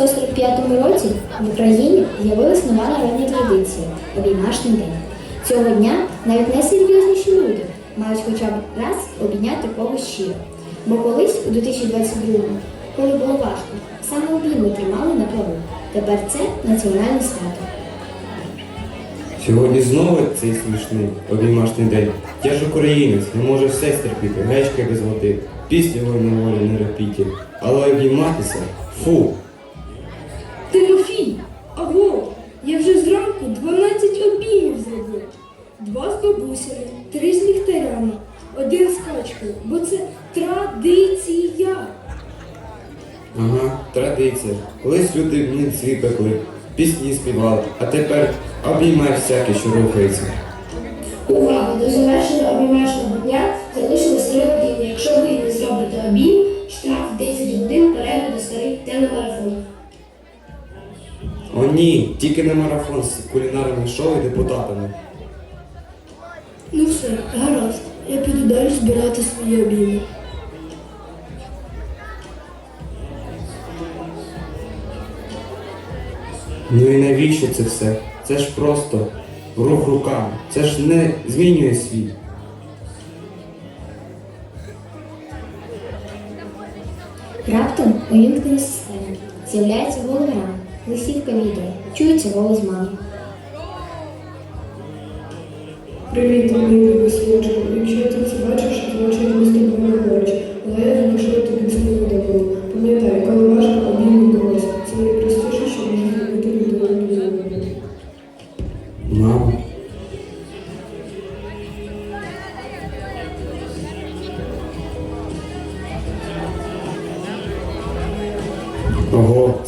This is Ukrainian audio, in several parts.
1945 році в Україні з'явилась нова народна традиція обіймашний день. Цього дня навіть найсерйозніші люди мають хоча б раз обійняти когось щиро. Бо колись у 2022-му, коли було важко, саме обійми тримали на плаву. Тепер це національне свято. Сьогодні знову цей смішний обіймашний день. Я ж українець, не можу все стерпіти, гречки без води, після війни волі не репіті. Але обійматися фу. Обіймів. Два з бабусями, три з ліхтарями, один з качкою, бо це традиція. Ага, традиція. Колись люди млинці пекли, пісні співали, а тепер обіймай всяке, що рухається. Увага! До завершення обіймашного дня залишилось три години. Якщо ви не зробите обійм, ні, тільки не марафон з кулінарним шоу і депутатами. Ну все, гаразд. Я піду далі збирати свої обійми. Ну і навіщо це все? Це ж просто рух руками. Це ж не змінює світ. Раптом увімкнена система. З'являється голограма, листівка відео, чується голос мами. Привіт, мій досліджую. Якщо ти це бачиш, значить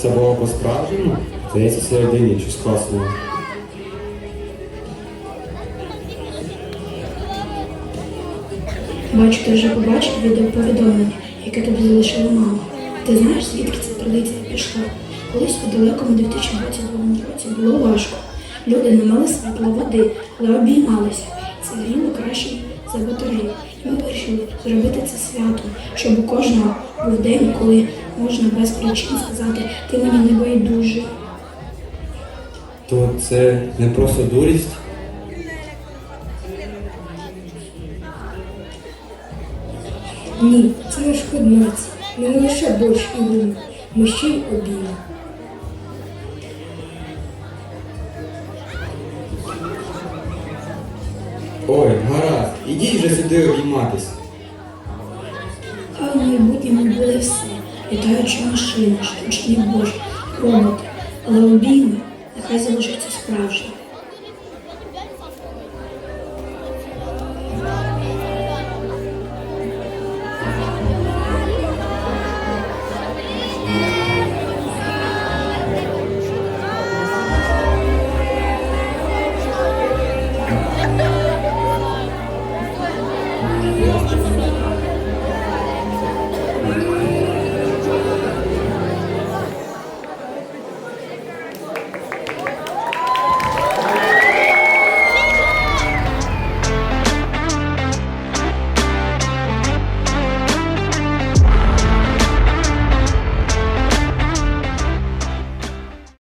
це було по-справжньому? Здається, всередині щось класне. Бачу, ти вже побачив відеоповідомлення, яке тобі залишила мама. Ти знаєш, звідки ця традиція пішла? Колись у далекому 2022 році було важко. Люди не мали світла води, але обіймалися. Це гріло краще за батарею. Вирішили зробити це свято, щоб у кожного був день, коли можна без причин сказати, ти мені не байдужий. То це не просто дурість? Ні, це не шкодниць. Ми не лише борщ і вин, ми ще й обійми. Ой, гаразд, ідіть вже сюди обійматись. Хай в майбутньому буде все. Літаючі машини, штучні божі, роботи. Але обійми нехай залишаться справжні.